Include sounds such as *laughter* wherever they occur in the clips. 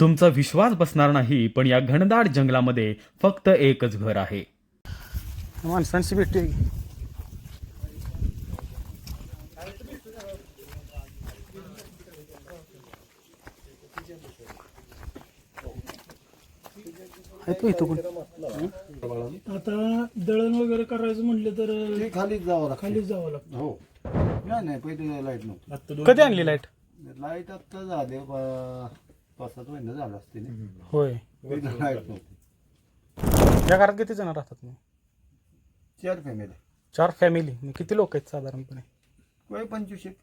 तुमचा विश्वास बसणार नाही पण या घनदाट जंगलामध्ये फक्त एकच घर आहे. माणसांशी भेटते आता दळण वगैरे करायचं म्हटलं तर खालीच जावं लागतं. खालीच जावं लागतं. हो. नाही नाही पहिले लाइट नव्हती. कधी आणली लाइट लाइट आता झाले पा- पाच सात महिने झालं असते होय. या घरात किती जण राहतात मग? चार फॅमिली चार फॅमिली मग किती लोक आहेत साधारणपणे? वय पंचवीस एक.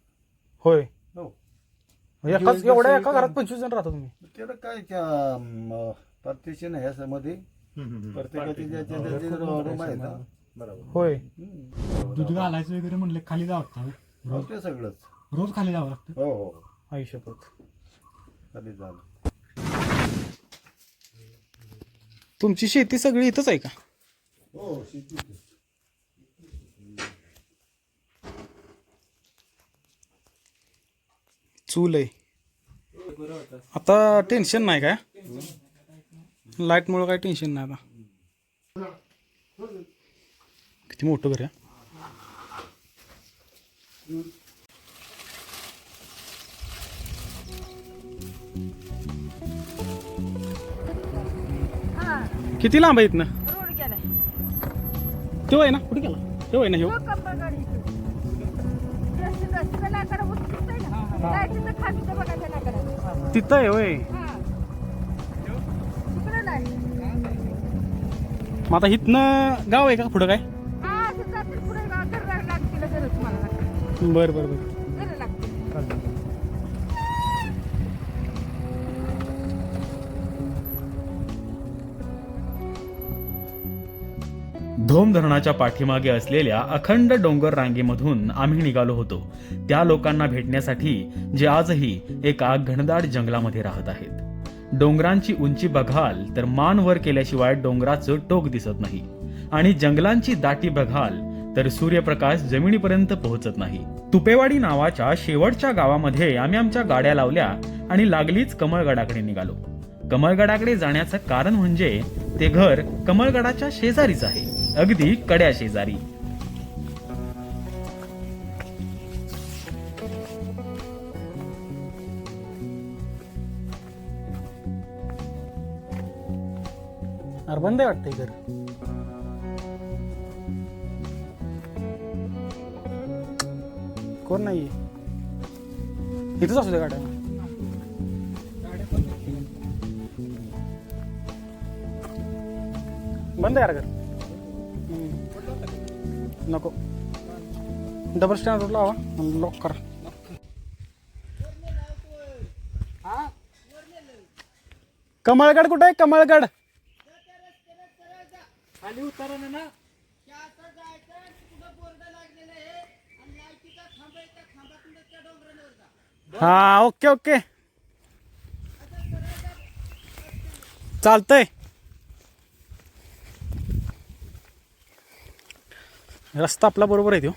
होय. हो. एकाच एवढ्या एका घरात पंचवीस जण राहता तुम्ही त्याला काय पार्टिशन आहे असं मध्ये प्रत्येकाची ज्याच्या त्याचे रूम आहेत ना. होय. हम्म. दूध घालायचं वगैरे म्हणलं खाली जावं लागतं हो, ते सगळंच. रोज खाली जावं लागतं? हो हो. आयुष्यपत खाली झालं तुमची शेती सगळी इथंच आहे का? हो शेती चूल आहे. आता टेन्शन नाही काय? लाईटमुळं काय टेन्शन नाही आता. किती मोठं घर आहे? किती लांब आहे इथनं रोड गेलाय. तो आहे ना? कुठे गेला? तो आहे ना ह्यो? तो कंबर गाडी तिथं आहे होय. हा. मग आता इथनं गाव आहे का पुढं काय? हा बरं बरं बरं. धोम धरणाच्या पाठीमागे असलेल्या अखंड डोंगर रांगेमधून आम्ही निघालो होतो. त्या लोकांना भेटण्यासाठी जे आजही एका घनदाट जंगलामध्ये राहत आहेत. डोंगरांची उंची बघाल तर मान वर केल्याशिवाय डोंगराचं टोक दिसत नाही. आणि जंगलांची दाटी बघाल तर सूर्यप्रकाश जमिनीपर्यंत पोहोचत नाही. तुपेवाडी नावाच्या शेवटच्या गावामध्ये आम्ही आमच्या गाड्या लावल्या आणि लागलीच कमळगडाकडे निघालो. कमळगडाकडे जाण्याचं कारण म्हणजे ते घर कमळगडाच्या शेजारीच आहे. अगदी कड्या शेजारी. अरे बंद आहे वाटतं घर कोण नाही इथंच असू दे गाड्या. बंद आहे यार घर. नको. डबल स्टँड लावा आणि लॉक करा. कमळगड कुठे आहे? कमळगड. हा ओके ओके. चालतंय. रस्ता आपला बरोबर आहे तो.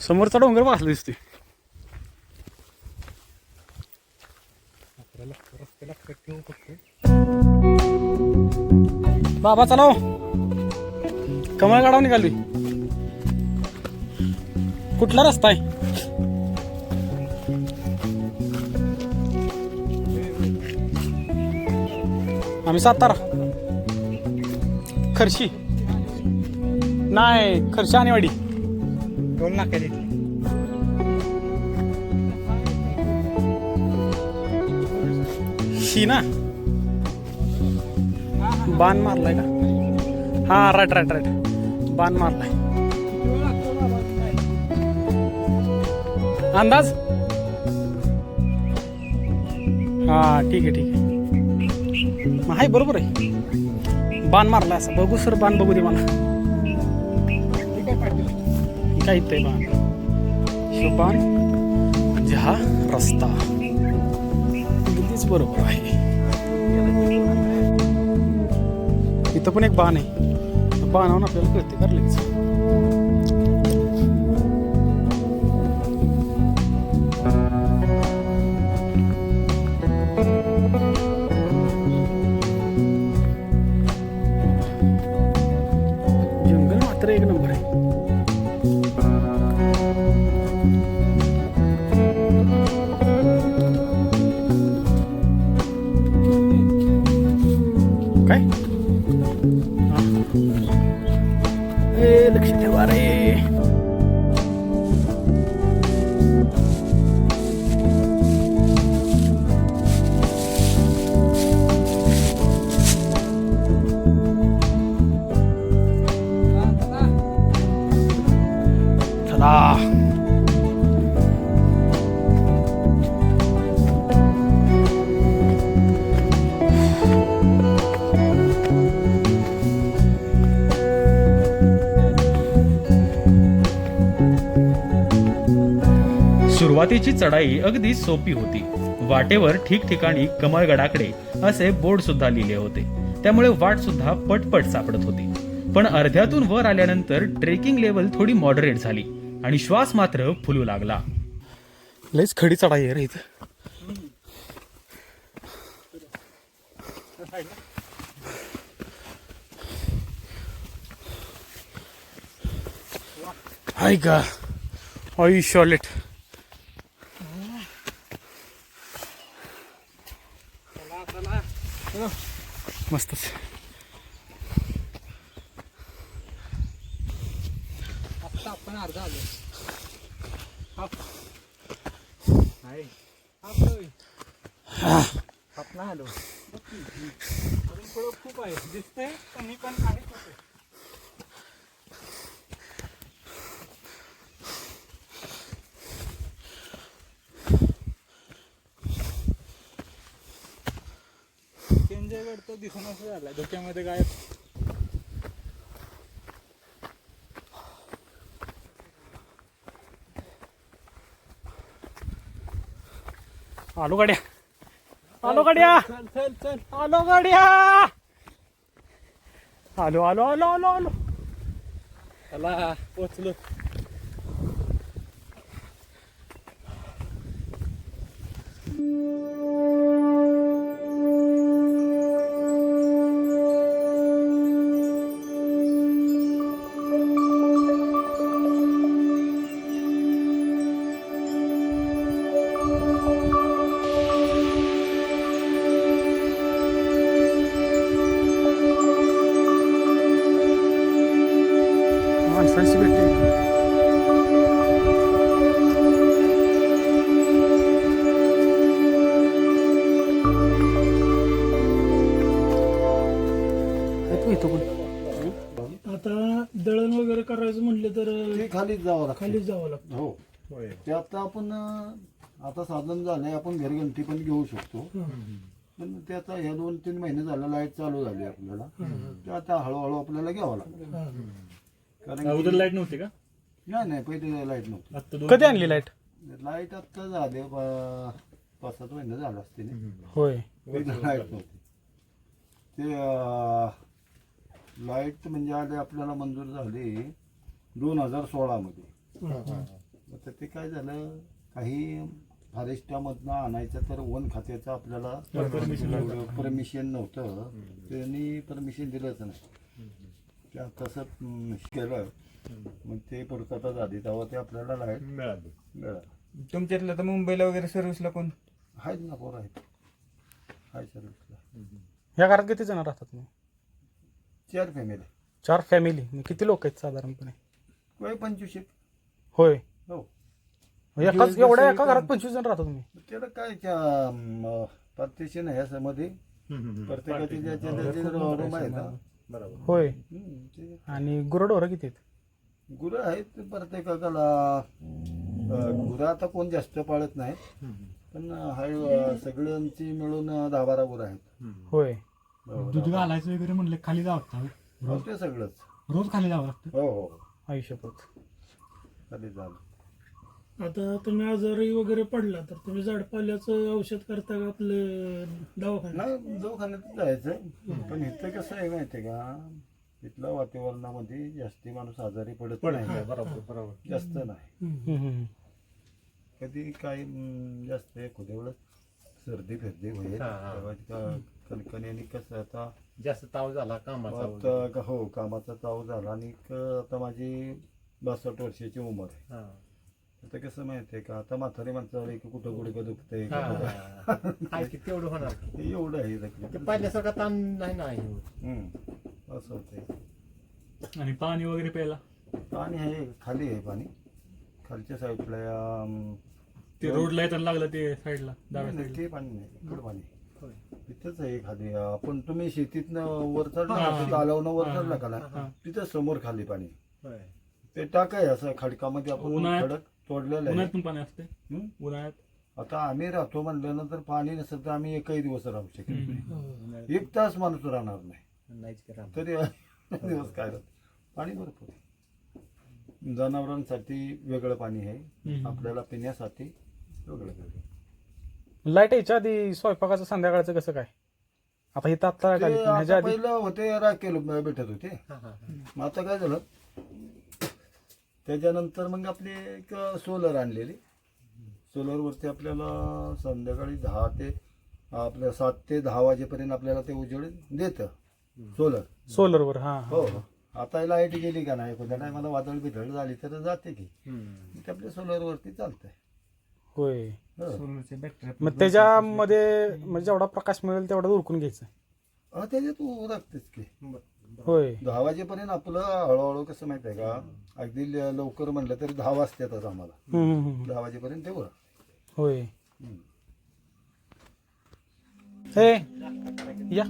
समोरचा डोंगर बसला दिसतोय. बाबा चला हो. कमळ गाडावर निघाली कुठला रस्ता आहे? आम्ही सातारा. खर्शी. नाही खर्शी आणेवाडी टोल नाका शी ना. बाण मारलाय का? हा राईट राईट राईट. बाण मारलाय. अंदाज? हा ठीक आहे ठीक आहे. मग आहे बरोबर आहे. बाण मारलाय असं. बघू सर बाण बघू दे मला. साहित्य आहे बघा शोपान म्हणजे हा रस्ता अगदीच बरोबर आहे इथं पण एक बाण आहे बाणावून आपल्याला कळते करलेच एक नंबर आहे सुरुवातीची चढाई अगदी सोपी होती. वाटेवर ठिकठिकाणी कमळगडाकडे असे बोर्ड सुद्धा लिहिले होते. त्यामुळे वाट सुद्धा पटपट सापडत होती. पण अर्ध्यातून वर आल्यानंतर ट्रेकिंग लेवल थोडी मॉडरेट झाली आणि श्वास मात्र फुलू लागला. लयच खडी चढाई आहे रे इथं. हाय का मस्तच. आत्ता आपण अर्धा आलो. शॉलेट आलो. खूप आहे. दिसतंय कमी पण आहे होते तर दिसून असं झालाय. धोक्यामध्ये काय? आलो गाड्या. आलो गाड्या. चल चल चल आलो गाड्या. आलो आलो आलो आलो आलो. चला पोचलो खालीच जावं लागतं. खालीच जावं लागतं. हो. ते आता आपण अं, आता साधन झालंय आपण घरघंटी पण घेऊ शकतो. पण ते आता ह्या दोन तीन महिने झालं लाइट चालू झाली आपल्याला. ते आता हळूहळू आपल्याला घ्यावं लागतं. हा. कारण अगोदर लाइट नव्हती का? नाही नाही पहिले लाइट नव्हती. आता दोन कधी आणली लाइट? लाइट आता झाले पाच सात महिने झाले असतील होय. पहिले लाइट नव्हती. ते लाइट म्हणजे आले आपल्याला मंजूर झाली. दोन हजार सोळामध्ये. आता ते काय झालं काही फॉरेस्टामधनं आणायचं तर वन खात्याचं आपल्याला परमिशन नव्हतं. त्यांनी परमिशन दिलंच नाही. त्या तसं केलं. मग ते पूर्तता झाली तेव्हा ते आपल्याला लाइट मिळाली. मिळालं. तुमच्यातलं तर मुंबईला वगैरे सर्व्हिसला कोण? आहेत ना पोर आहेत. हाय सर्विसला या घरात किती जण राहतात मग? चार फॅमिली चार फॅमिली मग किती लोक आहेत साधारणपणे? वय पंचवीस होय. हो. एकाच एवढ्या एका घरात पंचवीस जण राहता तुम्ही? त्याला काय पार्टिशन आहे असं मध्ये प्रत्येकाची ज्याच्या त्याची रूम आहेत ना. बरोबर. होय. हम्म, ते आणि गुरडोरं किती आहेत? गुरं आहेत प्रत्येकाला अं, गुरं आता कोण जास्त पाळत नाही. पण हाय अं, सगळ्यांची मिळून दहा बारा गुरं आहेत. होय. हो, दूध घालायचं वगैरे म्हणलं खाली जावं लागतं. हो, ते सगळंच. रोज खाली जावं लागतं? हो हो. आयुष्यपत खाली झालं? आता तुम्ही आजारी वगैरे पडला तर तुम्ही झाडपाल्याचं औषध करता का आपलं दवाखाना नाही दवाखान्यात जायचं. पण इथं कसं आहे माहितीये का? इथल्या वातावरणामध्ये जास्ती माणूस आजारी पडत नाही. बरोबर बरोबर. जास्त नाही. कधी काही जास्त एवढं सर्दी फिरदी होईल. तेव्हा का- कणकणी कसं आता जास्त ताव झाला कामाचा आता का- हो कामाचा ताव झाला आणि क- आता माझी बासष्ट वर्षाची उमर आहे. हा. आता कसं माहितीये का आता म्हातारी माणसाला एक कुठं गुडघं दुखतंय आहे की तेवढं होणार हे एवढं आहे. ते पहिल्यासारखा ताण नाही ना आहे. हम्म. असं होतंय. आणि पाणी वगैरे प्यायला? पाणी आहे खाली आहे पाणी. खालच्या साईडला अं, ते रोडला येताना लागलं ते साईडला डाव्या नाही, साईडला. ते पाणी नाही इकडं पाणी. तिथंच आहे खाली आपण तुम्ही शेतीतनं वर चढला हा, ना, हा. तिथं आलावनं वर हा, चढला का हा. ना तिथं समोर खाली पाणी. ते टाकाय असं खडकामध्ये आपण उन्हाळ्यात- खडक तोडलेलं उन्हाळ्यात आहे पण पाणी असते? उन्हाळ्यात आता आम्ही राहतो म्हणल्यानंतर पाणी नसेल तर आम्ही एकही दिवस राहू शकत. नाही एक तास माणूस राहणार नाही. तरी *laughs* दिवस काय राहत पाणी भरपूर. जनावरांसाठी वेगळं पाणी आहे. आपल्याला पिण्यासाठी वेगळं वेगळं लाइट यायच्या आधी स्वयंपाकाचं संध्याकाळचं कसं काय? आता इथं आत्ता ते काय ह्याच्या आता आधी पहिलं होते राखेल भेटत होते. मग आता काय झालं? त्याच्यानंतर मग आपली एक सोलर आणलेली. सोलरवरती आपल्याला संध्याकाळी दहा ते आपल्या सात ते दहा वाजेपर्यंत आपल्याला ते उजेड देतं. सोलर सोलरवर हा हो. हो आता लाइट गेली का नाही? कोणत्या नाही मला वादळ बिदळ झाली तर जाते की. ते आपल्या सोलरवरती चालतंय. होय. हो. सोलरचे बॅटरी मग त्याच्यामध्ये म्हणजे जेवढा प्रकाश मिळेल तेवढा उरकून घ्यायचं. हा, त्याच्यात उ- लागतेच की. होय. दहा वाजेपर्यंत आपलं हळूहळू कसं माहीत आहे का? अगदी ल- लवकर म्हणलं तरी दहा वाजतातच आम्हाला. हम्म, हम्म, हम्म. दहा वाजेपर्यंत तेवढं होय. हे या.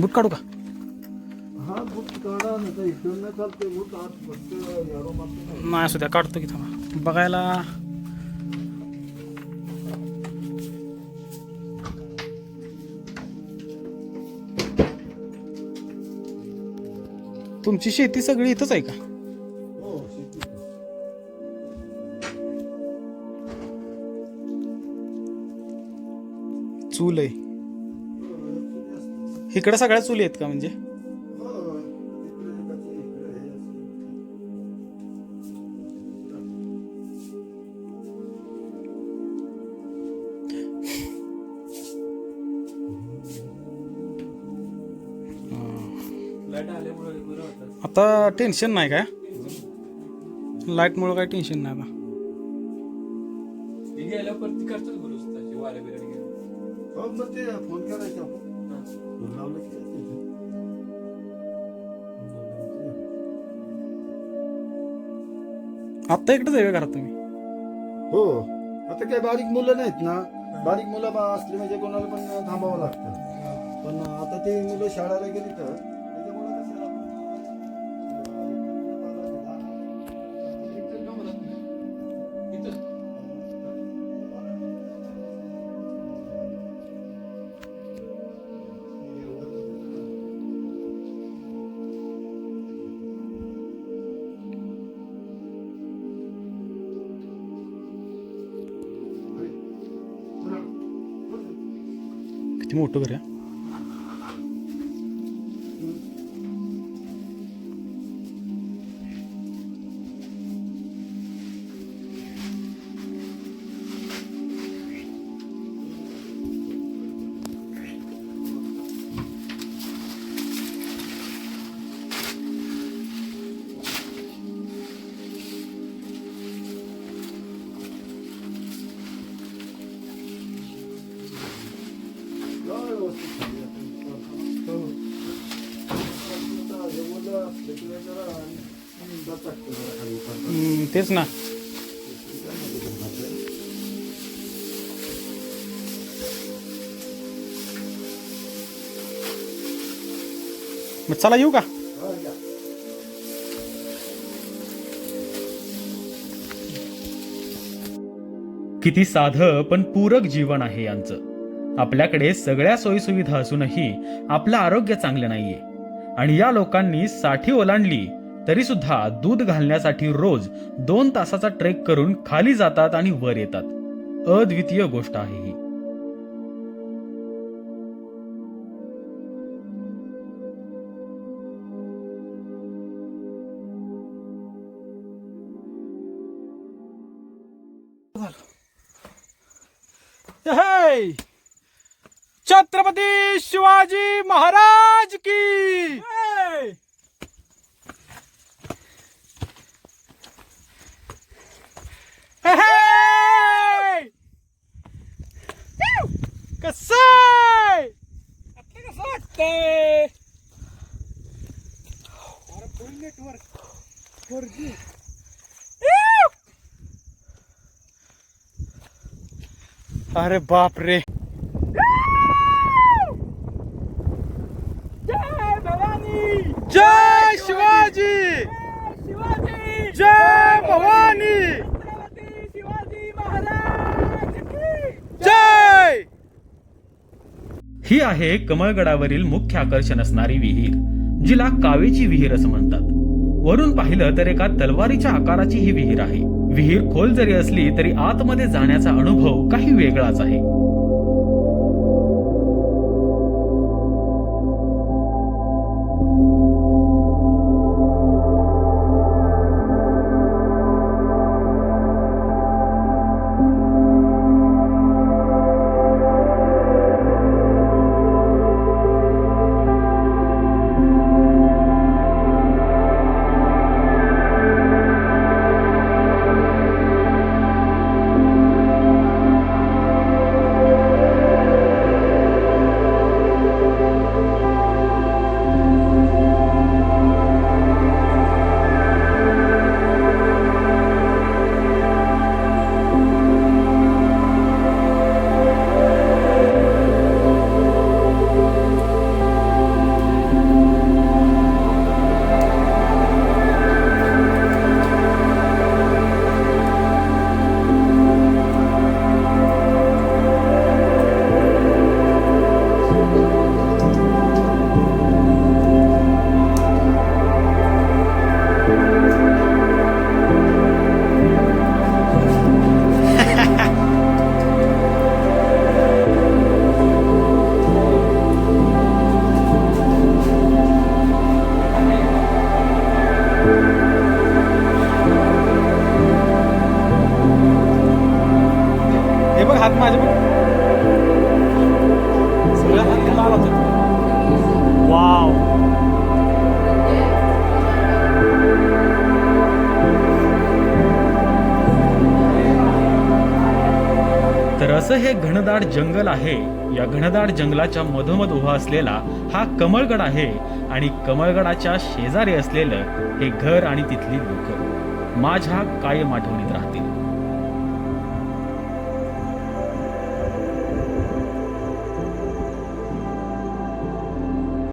बुट काढू का? हा बुट काढा नाही तर इथून नाही चालते बुट आत फक्त यारो मारतो नाही असू द्या काढतो की थांबा. बघायला. तुमची शेती सगळी इथंच आहे का? हो शेती. चूल आहे. इकडे सगळ्या चुली आहेत का म्हणजे? आता टेन्शन नाही काय? लाईटमुळं काही टेन्शन नाही आता. हो मग ते फोन करायचा. आपण फोन लावलं की. आत्ता घरात तुम्ही? हो. आता काय बारीक मुलं नाहीत ना? बारीक मुलं बा असली म्हणजे कोणाला पण थांबावं लागतं. पण आता ते मुलं शाळेला गेली तर किती मोठं हम्म, तेच ना. मग चला येऊ का? किती साधं पण पूरक जीवन आहे यांचं. आपल्याकडे सगळ्या सोयीसुविधा असूनही आपलं आरोग्य चांगलं नाहीये. आणि या लोकांनी साठी ओलांडली तरी सुद्धा दूध घालण्यासाठी रोज दोन तासाचा ट्रेक करून खाली जातात आणि वर येतात अद्वितीय गोष्ट आहे ही Hey! छत्रपती शिवाजी महाराज की। कस कसं वाटतंय? अरे बाप रे ही आहे कमळगडावरील मुख्य आकर्षण असणारी विहीर जिला कावेची विहीर असं म्हणतात. वरून पाहिलं तर एका तलवारीच्या आकाराची ही विहीर आहे. विहीर खोल जरी असली तरी आतमध्ये जाण्याचा अनुभव काही वेगळाच आहे. असं हे घनदाट जंगल आहे. या घनदाट जंगलाच्या मधोमध उभा असलेला हा कमळगड आहे आणि कमळगडाच्या शेजारी असलेलं हे घर आणि तिथली लोक. माझ्या कायम आठवणीत